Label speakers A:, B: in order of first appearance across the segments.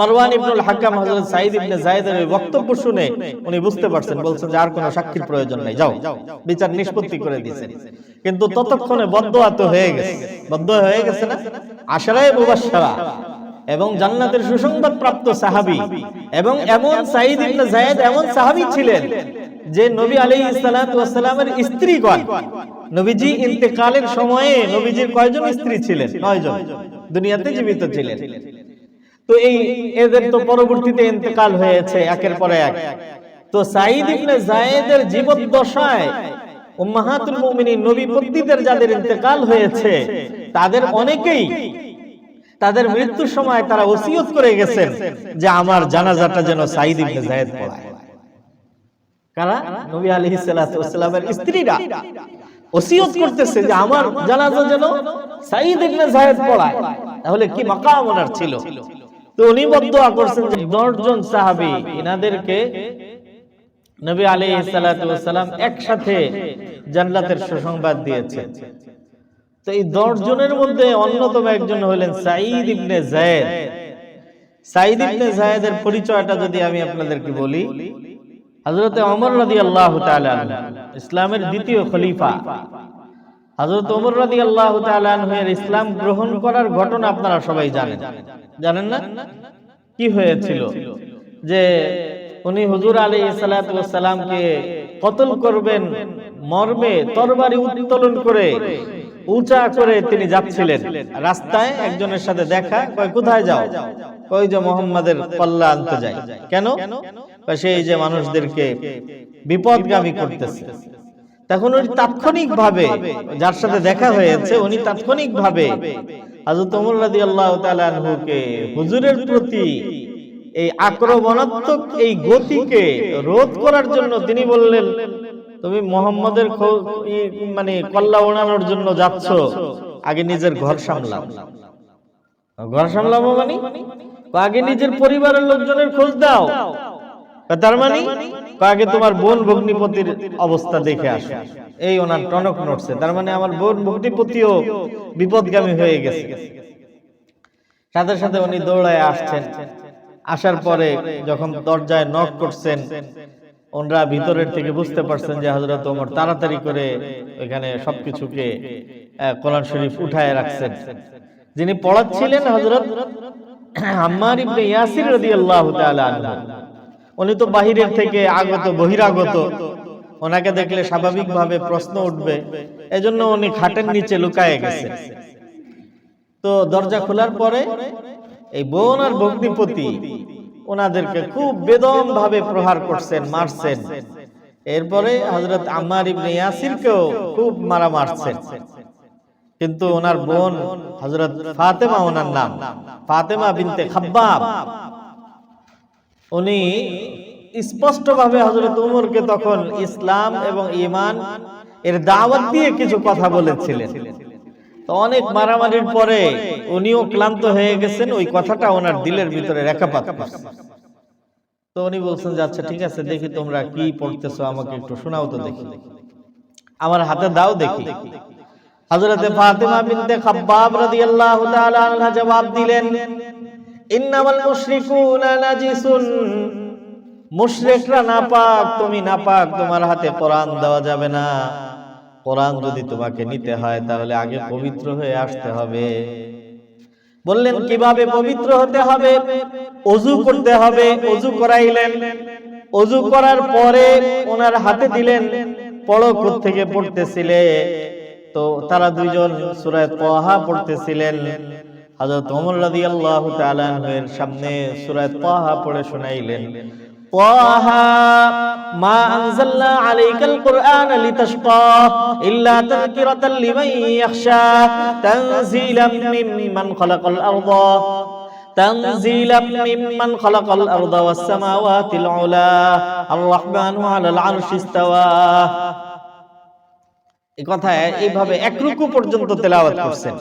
A: মারওয়ান ইবনুল হাকাম হযরত সাঈদ ইবনে যায়েদের বক্তব্য শুনে উনি বুঝতে পারছেন বলছেন যে আর কোনো সাক্ষীর প্রয়োজন নাই যাও। বিচার নিষ্পত্তি করে দিয়েছেন। কিন্তু ততক্ষণে বদদোয়া তো হয়ে গেছে। বদদোয়া হয়ে গেছে না? আশারায়ে মুবাশশারা এবং জান্নাতের সুসংবাদ প্রাপ্ত সাহাবী এবং এমন সাঈদ ইবনে যায়েদ এমন সাহাবী ছিলেন যে নবী আলাইহিস সালাতু ওয়াস সালামের স্ত্রীগণ। নবীজি ইন্তেকালের সময়ে নবীজির কয়জন স্ত্রী ছিলেন? নয়জন। দুনিয়াতে জীবিত ছিলেন তো এই এদের তো পরবর্তীতে ইন্তেকাল হয়েছে একের পর এক। তো সাঈদ ইবনে যায়েদের জীবদ্দশায় উম্মাহাতুল মুমিনিন, নবী পত্নীদের যাদের ইন্তেকাল হয়েছে, তাদের অনেকেই তাদের মৃত্যুর সময় তারা ওসিয়ত করে গেছেন যে আমার জানাজাটা যেন সাঈদ ইবনে যায়েদ পড়ায়। কারা? নবী আলাইহিস সালাতু ওয়াসসালামের স্ত্রীরা ওসিয়ত করতেছে যে আমার জানাজা যেন সাঈদ ইবনে যায়েদ পড়ায়। তাহলে কি মাকাম ওনার ছিল? তো উনি করছেন যে 10 জন সাহাবী নবী সালাতু ওয়াসসালাম একসাথে জান্নাতের সুসংবাদ দিয়েছেন তো এই 10 জনের মধ্যে অন্যতম একজন হলেন সাঈদ ইবনে যায়েদ। সাঈদ ইবনে যায়েদের পরিচয়টা যদি আমি আপনাদেরকে বলি, হযরতে ওমর রাদিয়াল্লাহু তাআলা ইসলামের দ্বিতীয় খলিফা। হযরত ওমর এর ইসলাম গ্রহণ করার ঘটনা আপনারা সবাই জানেন। জানেন না? কি হয়েছিল? যে উনি হুজুর সালাতু কতল করবেন মর্মে তরবারি উত্তোলন করে উঁচা করে তিনি যাচ্ছিলেন। রাস্তায় একজনের সাথে দেখা কয় কোথায় যাও? কই যে মোহাম্মদের কল্লা আনতে যাই। কেন? সেই যে মানুষদেরকে বিপদগামী করতেছে। তখন উনি তাৎক্ষণিক ভাবে যার সাথে দেখা হয়েছে উনি তাৎক্ষণিক ভাবে হযরত ওমর রাদিয়াল্লাহু তাআলা আনহুকে হুজুরের প্রতি এই আক্রমণাত্মক এই গতিকে রোধ করার জন্য তিনি বললেন তুমি মোহাম্মদের খো- মানে কল্লা ওড়ানোর জন্য যাচ্ছ আগে নিজের ঘর সামলাও। ঘর সামলাবো মানে? আগে নিজের পরিবারের লোকজনের খোঁজ দাও। তার মানে? আগে তোমার বোন ভগ্নিপতির অবস্থা দেখে এই ওনার টনক নড়ছে। তার মানে আমার বোন ভগ্নিপতিও বিপদগামী হয়ে গেছে। সাথে সাথে উনি দৌড়ায় আসছেন। আসার পরে যখন দরজায় নক করছেন, ওনরা ভিতরের থেকে বুঝতে পারছেন যে হযরত ওমর তাড়াতাড়ি করে এখানে সবকিছুকে কোরআন শরীফ উঠায় রাখছেন। যিনি পড়াচ্ছিলেন হযরত আম্মার ইবনে ইয়াসির রাদিয়াল্লাহু তাআলা আনহু। উনি তো বাহিরের থেকে আগত, বহিরাগত। ওনাকে দেখলে স্বাভাবিকভাবে প্রশ্ন উঠবে, এজন্য উনি খাটের নিচে লুকায় গেছে। তো দরজা খোলার পরে এই বোন আর ভগ্নিপতি ওনাদেরকে খুব বেদম ভাবে প্রহার করছেন, মারছেন। এরপরে হযরত আম্মার ইবনে ইয়াসিরকেও খুব মারা মারছেন। কিন্তু ওনার বোন হযরত ফাতেমা, ওনার নাম। ফাতেমা বিনতে খাব্বাব। উনি স্পষ্টভাবে হযরত উমরকে তখন ইসলাম এবং ঈমান এর দাওয়াত দিয়ে কিছু কথা বলেছিলেন। তো অনেক মারামারির পরে উনিও ক্লান্ত হয়ে গেছেন, ওই কথাটা ওনার দিলের ভিতরে রেখাপাত। তো উনি বলছেন যে আচ্ছা ঠিক আছে, দেখি তোমরা কি পড়তেছো, আমাকে একটু শোনাও তো দেখি। আমার হাতে দাও দেখি। হযরতে ফাতেমা বিনতে খাব্বাব রাদিয়াল্লাহু তাআলা আনহা জবাব দিলেন ইন্নামাল মুশরিকুনা নাজিসুন। মুশরিকরা নাপাক, তুমি নাপাক, তোমার হাতে কোরআন দেওয়া যাবে না। কোরআন যদি তোমাকে নিতে হয়, তাহলে আগে পবিত্র হয়ে আসতে হবে। বললেন, কীভাবে পবিত্র হতে হবে? অজু করতে হবে, অজু করাইলেন। অজু করার পরে ওনার হাতে দিলেন পড়ো থেকে পড়তেছিলে। তো তারা দুইজন সুরায় তাহা পড়তেছিলেন। হযরত ওমর রাদিয়াল্লাহু তাআলা এর সামনে সূরা তাহা পড়ে শোনাইলেন طه ما أنزلنا عليك القرآن لتشقى إلا تذكرة لمن يخشى تنزيلا ممن خلق الأرض تنزيلا ممن خلق الأرض والسماوات العلا الرحمن على العرش استوى এই কথা এইভাবে এক রুকু পর্যন্ত তেলাওয়াত করছেন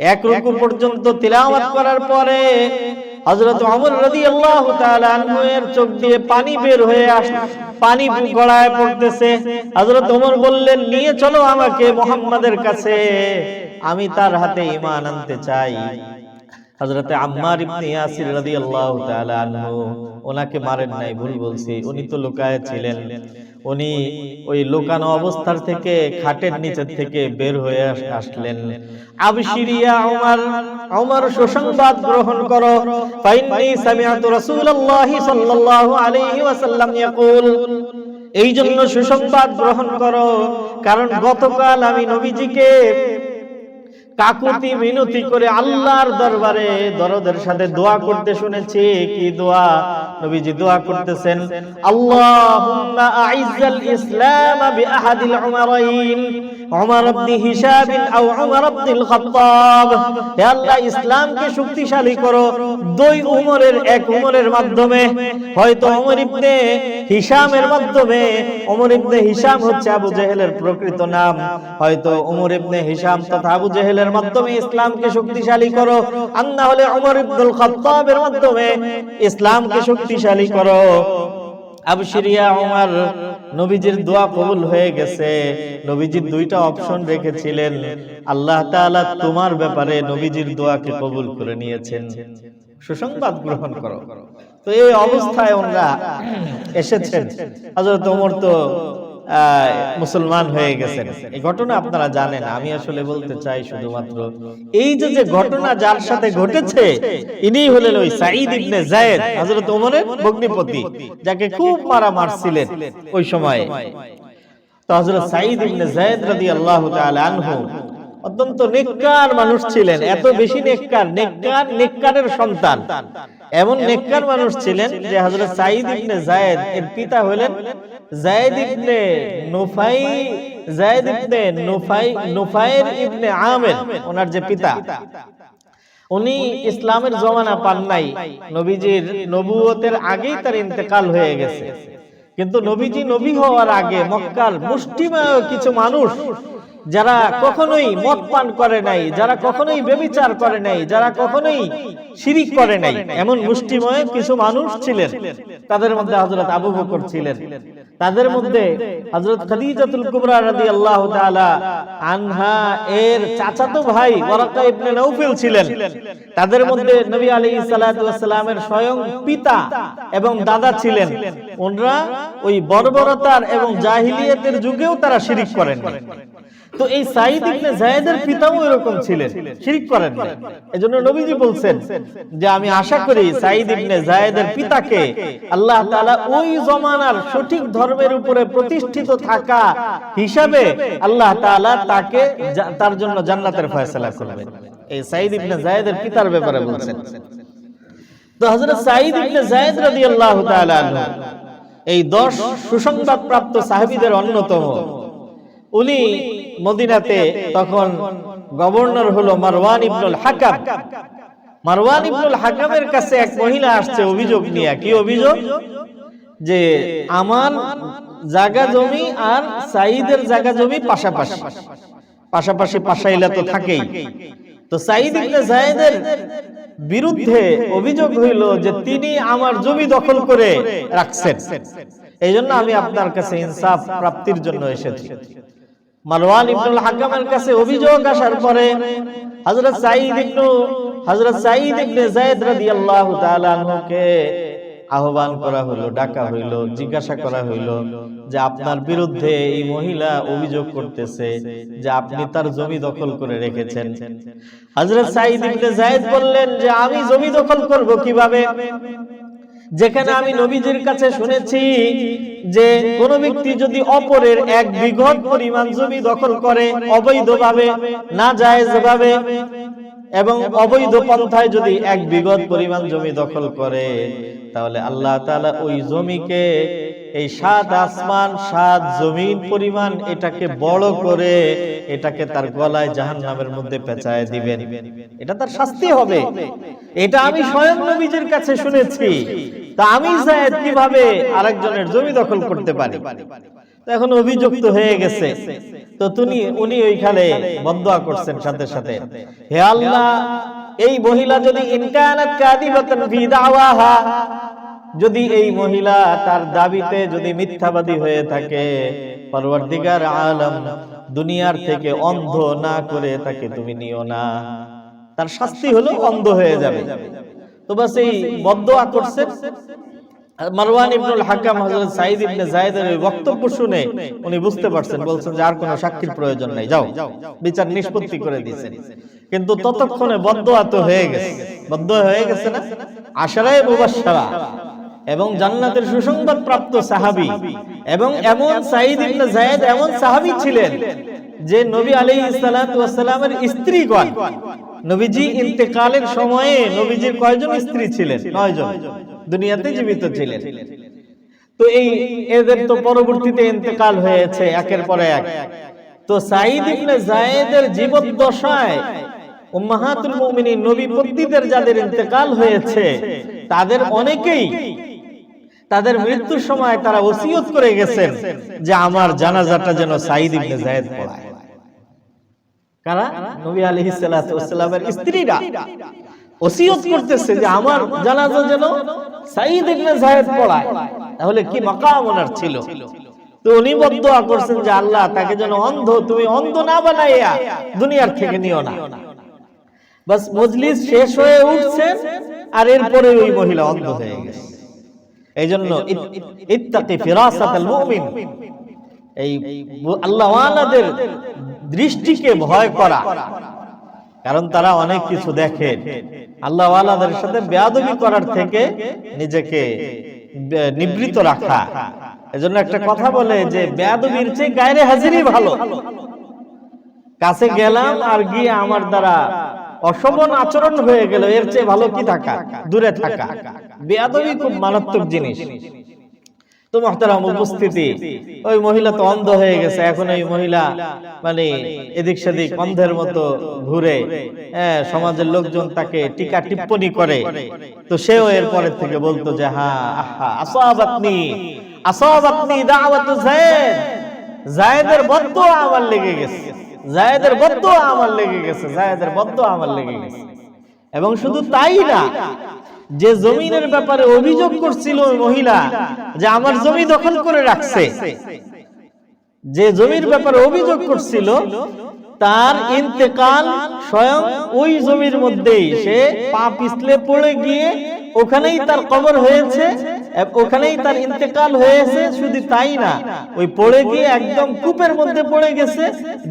A: এক রুকু পর্যন্ত তেলাওয়াত করার পরে হযরত ওমর রাদিয়াল্লাহু তাআলা আনহু এর চোখ দিয়ে পানি বের হয়ে আস পানি গড়ায় পড়তেছে। হযরত ওমর বললেন নিয়ে চলো আমাকে মুহাম্মাদের কাছে। আমি তার হাতে ঈমান আনতে চাই। হযরতে আম্মার ইবনে ইয়াসির রাদিয়াল্লাহু তাআলা আনহু ওনাকে মারেন নাই ভুল বলছি। উনি তো লুকায়ে ছিলেন। উনি ওই লুকানো অবস্থার থেকে খাটের নিচের থেকে বের হয়ে আসলেন। আবশিরিয়া সুসংবাদ গ্রহণ করো। ফাইন্নি সামিআতু রাসূলুল্লাহি সাল্লাল্লাহু আলাইহি ওয়াসাল্লাম ইয়াকুল এই জন্য সুসংবাদ গ্রহণ করো। কারণ গতকাল আমি নবীজিকে কাকুতি মিনতি করে আল্লাহর দরবারে দরদের সাথে দোয়া করতে শুনেছি। কি দোয়া? নবীজি দোয়া করতেছেন। আল্লাহুম্মা আইজ্জাল ইসলাম বিআহাদিল উমারাইন। হিশাম আও ইবনে খাত্তাব। হে আল্লাহ, ইসলামকে শক্তিশালী করো। দুই উমরের এক উমরের মাধ্যমে। হয়তো উমর ইবনে মাধ্যমে। উমর ইবনে হচ্ছে আবু জেহেলের প্রকৃত নাম। হয়তো উমর ইবনে তথা আবু জেহেলের মাধ্যমে ইসলামকে শক্তিশালী করো। আর না হলে উমর ইবনুল খাত্তাবের মাধ্যমে ইসলামকে শক্তিশালী করো। আবশিরিয়া উমর নবীজির দোয়া কবুল হয়ে গেছে। নবীজির দুইটা অপশন রেখেছিলেন। আল্লাহ তাআলা তোমার ব্যাপারে নবীজির দোয়াকে কবুল করে নিয়েছেন। সুসংবাদ গ্রহণ করো। তো এই অবস্থায় ওনারা এসেছেন। হযরত ওমর তো মুসলমান হয়ে গেছেন। এই ঘটনা আপনারা জানেন আমি আসলে বলতে চাই শুধুমাত্র এই যে যে ঘটনা যার সাথে ঘটেছে ইনি হলেন ওই সাঈদ ইবনে যায়েদ হযরত ওমরের ভগ্নিপতি যাকে খুব মারা মারছিলেন ওই সময়ে। তো হযরত সাঈদ ইবনে যায়েদ রাদিয়াল্লাহু তাআলা আনহু অত্যন্ত নেককার মানুষ ছিলেন এত বেশি নেককার নেককার নেককারের সন্তান। এমন নেককার মানুষ ছিলেন যে হযরত সাঈদ ইবনে যায়েদ এর পিতা হলেন যায়েদ ইবনে নুফাই যায়েদ ইবনে নুফাই নুফাইর ইবনে আমির ওনার যে পিতা। উনি ইসলামের জমানা পান নাই। নবীজির নবুয়তের আগেই তার ইন্তেকাল হয়ে গেছে। কিন্তু নবীজি নবী হওয়ার আগে মক্কার মুষ্টিমেয় কিছু মানুষ যারা কখনোই মদ পান করে নাই যারা কখনোই বেবিচার করে নাই যারা কখনোই শিরিক করে নাই এমন মুষ্টিময় কিছু মানুষ ছিলেন। তাদের মধ্যে হযরত আবু বকর ছিলেন। তাদের মধ্যে হযরত খাদিজাতুল কুবরা রাদিয়াল্লাহু তাআলা আনহা এর চাচাতো ভাই ওয়ারাকা ইবনে নাউফেল ছিলেন। তাদের মধ্যে নবী আলাইহিস সালাতু ওয়াসসালামের স্বয়ং পিতা এবং দাদা ছিলেন। ওনরা ওই বর্বরতার এবং জাহিলিয়াতের যুগেও তারা শিরিক করেন তো এই সাইদ ইবনে জায়েদের পিতাও এরকম ছিলেন, শিরিক করেন না এজন্য নবীজি বলছেন যে আমি আশা করি সাইদ ইবনে জায়েদের পিতাকে আল্লাহ তাআলা ওই জমানার সঠিক ধর্মের উপরে প্রতিষ্ঠিত থাকা হিসাবে আল্লাহ তাআলা তাকে তার জন্য জান্নাতের ফয়সালা করবেন। এই সাইদ ইবনে জায়েদের পিতার ব্যাপারে বলছেন। তো হযরত সাইদ ইবনে জায়েদ রাদিয়াল্লাহু তাআলা এই 10 সুসংবাদ প্রাপ্ত সাহাবীদের অন্যতম উনি মদিনাতে তখন গভর্নর হলো মারওয়ান ইবনুল হাকাম। মারওয়ান ইবনুল হাকামের কাছে এক মহিলা আসছে অভিযোগ নিয়ে। কি অভিযোগ? যে আমার জায়গা জমি আর সাইদের জায়গা জমি পাশাপাশি। পাশাপাশি পাশাইলা তো থাকেই। তো সাইদ ইবনে জায়েদের বিরুদ্ধে অভিযোগ হইল যে তিনি আমার জমি দখল করে রাখছেন। এই জন্য আমি আপনার কাছে ইনসাফ প্রাপ্তির জন্য এসেছি। মারওয়ান ইবনুল হাকামের কাছে অভিযোগ আসার পরে হযরত সাঈদ ইবনু হযরত সাঈদ ইবনে যায়েদ রাদিয়াল্লাহু তাআলা আনহুকে আহ্বান করা হলো ডাকা হইল জিজ্ঞাসা করা হইল যে আপনার বিরুদ্ধে এই মহিলা অভিযোগ করতেছে যে আপনি তার জমি দখল করে রেখেছেন। হযরত সাঈদ ইবনে যায়েদ বললেন যে আমি জমি দখল করব কীভাবে? যেখানে আমি নবীজির কাছে শুনেছি যে কোন ব্যক্তি যদি অপরের এক বিঘত পরিমাণ জমি দখল করে অবৈধভাবে না জায়েজ ভাবে এবং অবৈধ পন্থায় যদি এক বিঘত পরিমাণ জমি দখল করে তাহলে আল্লাহ তাআলা ওই জমিকে এই সাত আসমান সাত জমিন পরিমাণ এটাকে বড় করে এটাকে তার গলায় জাহান্নামের মধ্যে পেঁচায় দিবেন। এটা তার শাস্তি হবে। এটা আমি স্বয়ং নবীজের কাছে শুনেছি। তা আমি জায়েদ কীভাবে আরেকজনের জমি দখল করতে পারি? এখন অভিযুক্ত হয়ে গেছে। তো তুমি উনি ওইখানে বদদোয়া করছেন সাথে সাথে হে আল্লাহ এই মহিলা যদি ইনকানাত কাদিবাতান ফি দাওয়াহা যদি এই মহিলা তার দাবিতে যদি মিথ্যাবাদী হয়ে থাকে পরওয়ারদিগার আলম দুনিয়ার থেকে অন্ধ না করে তাকে তুমি নিও না। তার শাস্তি হলো অন্ধ হয়ে যাবে। তো বাস এই বদদোয়া করছে। মারওয়ান ইবনুল হাকাম হযরত সাঈদ ইবনে এই বক্তব্য শুনে উনি বুঝতে পারছেন, বলছেন যে আর কোনো সাক্ষীর প্রয়োজন নাই। যাও, বিচার নিষ্পত্তি করে দিয়েছেন। কিন্তু ততক্ষণে বদদোয়া তো হয়ে গেছে। বদদোয়া হয়ে গেছে না? আশারায়ে মুবাশশারা এবং জান্নাতের সুসংবাদ প্রাপ্ত সাহাবী এবং এমন সাঈদ ইবনে যায়েদ এমন সাহাবী ছিলেন যে নবী আলাইহিস সালাতু ওয়াস সালামের স্ত্রীগণ নবীজি ইন্তেকালের সময়ে নবীজির কয়জন স্ত্রী ছিলেন? নয়জন। দুনিয়াতে জীবিত ছিলেন। তো এই এদের তো পরবর্তীতে ইন্তেকাল হয়েছে, একের পরে এক। তো সাঈদ ইবনে যায়েদের জীবদ্দশায় উম্মাহাতুল মুমিনিন নবী পত্নীদের যাদের ইন্তেকাল হয়েছে, তাদের অনেকেই তাদের মৃত্যুর সময় তারা ওসিয়ত করে গেছেন যে আমার জানাজাটা যেন সাঈদ ইবনে যায়েদ পড়ায়। কারা? নবী স্ত্রীরা। ওসিয়ত করতেছে যে আমার জানাজা যেন সাঈদ ইবনে পড়ায়। তাহলে কি ওনার ছিল? তো উনি করছেন যে আল্লাহ, তাকে যেন অন্ধ, তুমি অন্ধ না বানাইয়া দুনিয়ার থেকে নিও না। বাস মজলিস শেষ হয়ে উঠছেন, আর এরপরে ওই মহিলা অন্ধ হয়ে গেছে। এই জন্য ইত্তাকি ফিরাসাতাল মুমিন। এই আল্লাহওয়ালাদের দৃষ্টিকে ভয় করা। কারণ তারা অনেক কিছু দেখে আল্লাহওয়ালাদের সাথে বেয়াদবি করার থেকে নিজেকে নিবৃত রাখা। এজন্য একটা কথা বলে যে, বেয়াদবির চেয়ে গায়রে হাজিরই ভালো। কাছে গেলাম আর গিয়ে আমার দ্বারা অশোভন আচরণ হয়ে গেল। এর চেয়ে ভালো কি থাকা? দূরে থাকা। বেয়াদবি খুব মারাত্মক জিনিস। তো মহতারাম উপস্থিতি। ওই মহিলা তো অন্ধ হয়ে গেছে, এখন ওই মহিলা মানে এদিক সেদিক অন্ধের মতো ঘুরে হ্যাঁ সমাজের লোকজন তাকে টিকা টিপ্পনি করে। তো সেও এর পরের থেকে বলতো যে হ্যাঁ আহা আসাবাতনি যায়েদ। জায়েদের বদদোয়া আমার লেগে গেছে জায়েদের বদদোয়া আমার লেগে গেছে জায়েদের বদদোয়া আমার লেগে গেছে। এবং শুধু তাই না যে জমিনের ব্যাপারে অভিযোগ করছিল ওই মহিলা, যে আমার জমি দখল করে রাখছে। যে জমির ব্যাপারে অভিযোগ করছিল, তার ইন্তেকাল স্বয়ং ওই জমির মধ্যেই। সে পা পিছলে পড়ে গিয়ে ওখানেই তার কবর হয়েছে ওখানেই তার ইন্তেকাল হয়েছে, শুধু তাই না, ওই পড়ে গিয়ে একদম কূপের মধ্যে পড়ে গেছে,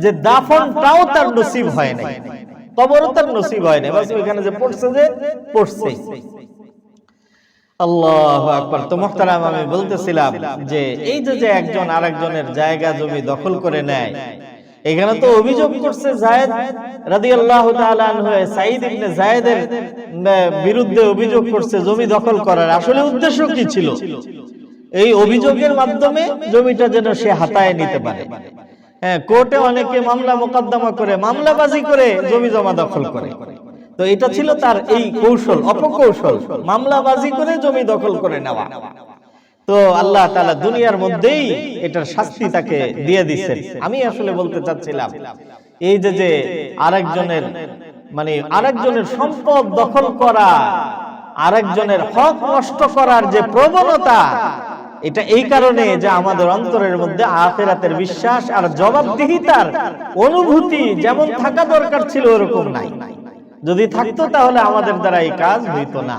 A: যে দাফনটাও তার নসিব হয় নাই। তার নসিব হয় না ওইখানে যে পড়ছে যে পড়ছে আল্লাহ তো মোহতারাম, আমি বলতেছিলাম যে এই যে একজন আরেকজনের জায়গা জমি দখল করে নেয়, এখানে তো অভিযোগ করছে সাঈদ ইবনে বিরুদ্ধে অভিযোগ করছে জমি দখল করার। আসলে উদ্দেশ্য কি ছিল? এই অভিযোগের মাধ্যমে জমিটা যেন সে হাতায় নিতে পারে। হ্যাঁ কোর্টে অনেকে মামলা মোকদ্দমা করে মামলাবাজি করে জমি জমা দখল করে। তো এটা ছিল তার এই কৌশল অপকৌশল। মামলাবাজি করে জমি দখল করে নেওয়া। তো আল্লাহ তাআলা দুনিয়ার মধ্যেই এটার শাস্তি তাকে দিয়ে দিচ্ছেন আমি আসলে বলতে চাচ্ছিলাম এই যে যে আরেকজনের মানে আরেকজনের সম্পদ দখল করা আরেকজনের হক নষ্ট করার যে প্রবণতা এটা এই কারণে যে আমাদের অন্তরের মধ্যে আখেরাতের বিশ্বাস আর জবাবদিহিতার অনুভূতি যেমন থাকা দরকার ছিল ওরকম নাই। যদি থাকতো তাহলে আমাদের দ্বারা এই কাজ হইতো না।